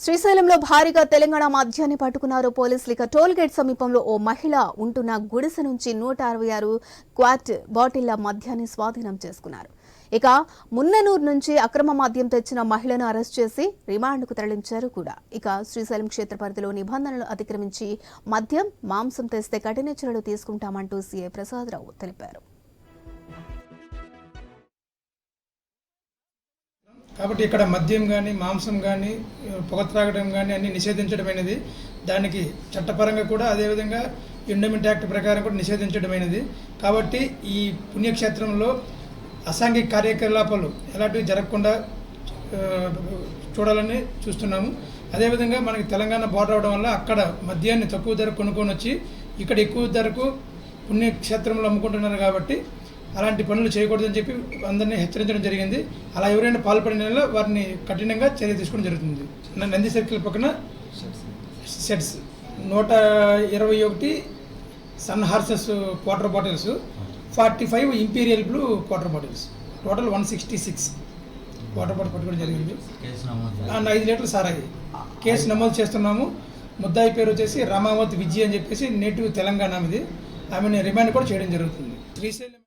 శ్రీశైలంలో భారీగా తెలంగాణ మద్యాన్ని పట్టుకున్నారు పోలీసులు. ఇక టోల్ గేట్ సమీపంలో ఓ మహిళ ఉంటున్న గుడిసె నుంచి నూట అరవై ఆరు క్వాట్ బాటిళ్ళ మద్యాన్ని స్వాధీనం చేసుకున్నారు. ఇక మున్ననూరు నుంచి అక్రమ మద్యం తెచ్చిన మహిళను అరెస్ట్ చేసి రిమాండ్కు తరలించారు కూడా. ఇక శ్రీశైలం క్షేత్ర పరిధిలో నిబంధనలు అతిక్రమించి మద్యం మాంసం తెస్తే కఠిన చర్యలు తీసుకుంటామంటూ సీఐ ప్రసాదరావు తెలిపారు. కాబట్టి ఇక్కడ మద్యం కానీ మాంసం కానీ పొగ త్రాగడం కానీ అన్ని నిషేధించడమైనది. దానికి చట్టపరంగా కూడా అదేవిధంగా ఎండోమెంట్ యాక్ట్ ప్రకారం కూడా నిషేధించడమైనది. కాబట్టి ఈ పుణ్యక్షేత్రంలో అసాంఘిక కార్యకలాపాలు ఎలాంటివి జరగకుండా చూడాలని చూస్తున్నాము. అదేవిధంగా మనకి తెలంగాణ బోర్డర్ అవడం వల్ల అక్కడ మద్యాన్ని తక్కువ ధర కొనుక్కొని వచ్చి ఇక్కడ ఎక్కువ ధరకు పుణ్యక్షేత్రంలో అమ్ముకుంటున్నారు కాబట్టి అలాంటి పనులు చేయకూడదని చెప్పి అందరినీ హెచ్చరించడం జరిగింది. అలా ఎవరైనా పాల్పడిన యెడల వారిని కఠినంగా చర్య తీసుకోవడం జరుగుతుంది. నంది సర్కిల్ పక్కన సెట్స్ నూట ఇరవై ఒకటి Sun Horses quarter bottles forty five Imperial Blue quarter bottles. Total one sixty six water bottle పట్టుకోవడం జరిగింది. ఐదు లీటర్లు సారాయి. కేసు నమోదు చేస్తున్నాము. ముద్దాయి పేరు వచ్చేసి రమావత్ విజయ్ అని చెప్పేసి నేటివ్ తెలంగాణ ఇది ఆమెను రిమాండ్ కూడా చేయడం జరుగుతుంది. శ్రీశైలం